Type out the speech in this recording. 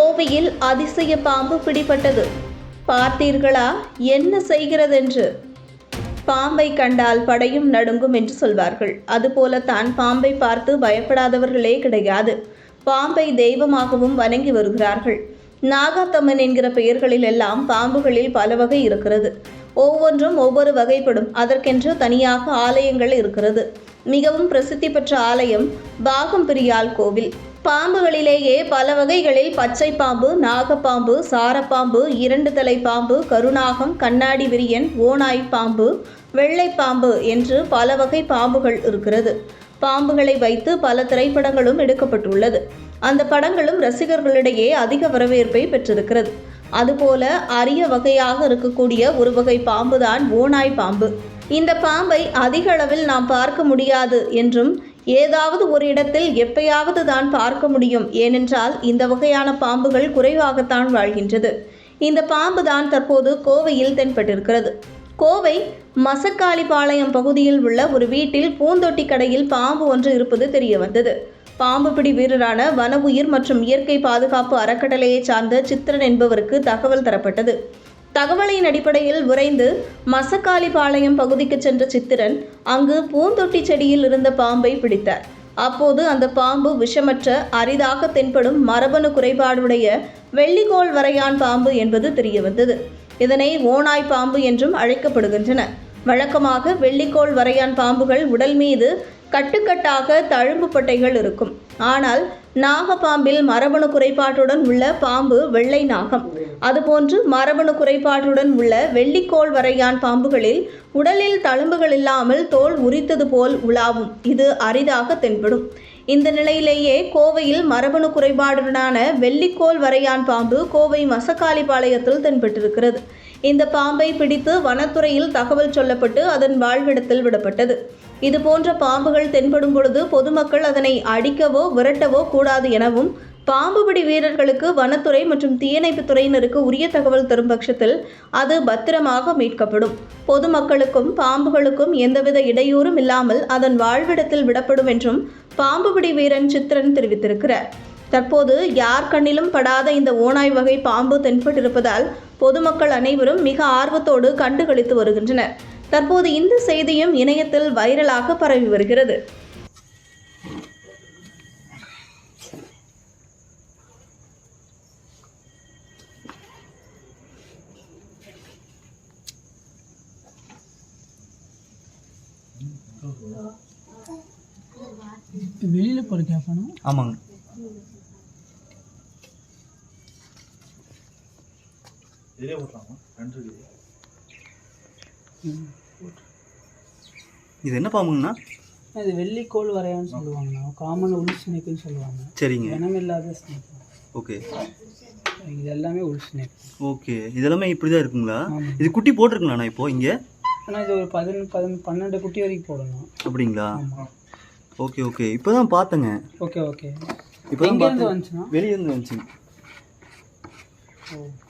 கோவையில் அதிசய பாம்பு பிடிபட்டது. பார்த்தீர்களா? என்ன செய்கிறதென்று? பாம்பை கண்டால் படையும் நடுங்கும் என்று சொல்வார்கள். அதுபோலத்தான் பாம்பை பார்த்து பயப்படாதவர்களே கிடையாது. பாம்பை தெய்வமாகவும் வணங்கி வருகிறார்கள். நாகாத்தம்மன் என்கிற பெயர்களில் எல்லாம் பாம்புகளில் பல வகை இருக்கிறது. ஒவ்வொன்றும் ஒவ்வொரு வகைப்படும். அதற்கென்று தனியாக ஆலயங்கள் இருக்கிறது. மிகவும் பிரசித்தி பெற்ற ஆலயம் பாகம்பிரியால் கோவில். பாம்புகளிலேயே பல வகைகளில் பச்சை பாம்பு நாகப்பாம்பு சாரப்பாம்பு இரண்டு தலை பாம்பு கருணாகம் கண்ணாடி விரியன் ஓநாய் பாம்பு வெள்ளை பாம்பு என்று பல வகை பாம்புகள் இருக்கிறது. பாம்புகளை வைத்து பல திரைப்படங்களும் எடுக்கப்பட்டுள்ளது. அந்த படங்களும் ரசிகர்களிடையே அதிக வரவேற்பை பெற்றிருக்கிறது. அதுபோல அரிய வகையாக இருக்கக்கூடிய ஒரு வகை பாம்புதான் ஓநாய் பாம்பு. இந்த பாம்பை அதிக அளவில் நாம் பார்க்க முடியாது என்றும் ஏதாவது ஒரு இடத்தில் எப்பயாவது தான் பார்க்க முடியும். ஏனென்றால் இந்த வகையான பாம்புகள் குறைவாகத்தான் வாழ்கின்றது. இந்த பாம்பு தான் தற்போது கோவையில் தென்பட்டிருக்கிறது. கோவை மசக்காளிபாளையம் பகுதியில் உள்ள ஒரு வீட்டில் பூந்தொட்டி கடையில் பாம்பு ஒன்று இருப்பது தெரிய வந்தது பாம்பு பிடி வீரரான வன உயிர் மற்றும் இயற்கை பாதுகாப்பு அறக்கட்டளையைச் சார்ந்த சித்திரன் என்பவருக்கு தகவல் தரப்பட்டது. தகவலின் அடிப்படையில் விரைந்து மசக்காளிபாளையம் பகுதிக்கு சென்ற சித்திரன் அங்கு பூந்தொட்டி செடியில் இருந்த பாம்பை பிடித்தார். அப்போது அந்த பாம்பு விஷமற்ற அரிதாக தென்படும் மரபணு குறைபாடுடைய வெள்ளிக்கோள் வரையான் பாம்பு என்பது தெரியவந்தது. இதனை ஓநாய் பாம்பு என்றும் அழைக்கப்படுகின்றன. வழக்கமாக வெள்ளிக்கோள் வரையான் பாம்புகள் உடல் மீது கட்டுக்கட்டாக தழும்பு பட்டைகள் இருக்கும். ஆனால் நாகப்பாம்பில் மரபணு குறைபாட்டுடன் உள்ள பாம்பு வெள்ளை நாகம். அதுபோன்று மரபணு குறைபாட்டுடன் உள்ள வெள்ளிக்கோள் வரையான் பாம்புகளில் உடலில் தழும்புகள் இல்லாமல் தோல் உரித்தது போல் உலாவும். இது அரிதாக தென்படும். இந்த நிலையிலேயே கோவையில் மரபணு குறைபாடுடனான வெள்ளிக்கோள் வரையான் பாம்பு கோவை மசக்காளிபாளையத்தில் தென்பட்டிருக்கிறது. இந்த பாம்பை பிடித்து வனத்துறையில் தகவல் சொல்லப்பட்டு அதன் வாழ்விடத்தில் விடப்பட்டது. இது போன்ற பாம்புகள் தென்படும் பொழுது பொதுமக்கள் அதனை அடிக்கவோ விரட்டவோ கூடாது எனவும் பாம்புபிடி வீரர்களுக்கு வனத்துறை மற்றும் தீயணைப்பு துறையினருக்கு உரிய தகவல் தரும் பட்சத்தில் அது பத்திரமாக மீட்கப்படும். பொதுமக்களுக்கும் பாம்புகளுக்கும் எந்தவித இடையூறும் இல்லாமல் அதன் வாழ்விடத்தில் விடப்படும் என்றும் பாம்புபிடி வீரன் சித்திரன் தெரிவித்திருக்கிறார். தற்போது யார் கண்ணிலும் படாத இந்த ஓநாய் வகை பாம்பு தென்பட்டிருப்பதால் பொதுமக்கள் அனைவரும் மிக ஆர்வத்தோடு கண்டுகளித்து வருகின்றனர். தற்போது இந்த செய்தியும் இணையத்தில் வைரலாக பரவி வருகிறது. வெளியில் போகிற ஆமாங்க. இதே ஓட்டலாமா ரெண்டு இருக்குது. இது என்ன பாம்புங்கண்ணா? இது வெள்ளிக்கோள் வரையான்னு சொல்லுவாங்கண்ணா. காமன் உள் ஸ்னேக்குன்னு சொல்லுவாங்க. சரிங்க. இனமில்லாத ஸ்னேக் ஓகே. இது எல்லாமே உள் ஸ்னேக் ஓகே. இதெல்லாமே இப்படி தான் இருக்குங்களா. இது குட்டி போட்டிருக்குங்களாண்ணா இப்போ இங்கே? ஆனால் இது ஒரு பதினொன்று பதினொன்று பன்னெண்டு குட்டி வரைக்கும் போடணும். அப்படிங்களா? Okay okay. இப்போ தான் பார்த்தேங்க. Okay okay. இப்போ தான் பார்த்தேன். வந்துச்சுன்னா? வெளியேருந்து வந்துச்சுங்க. ஓ.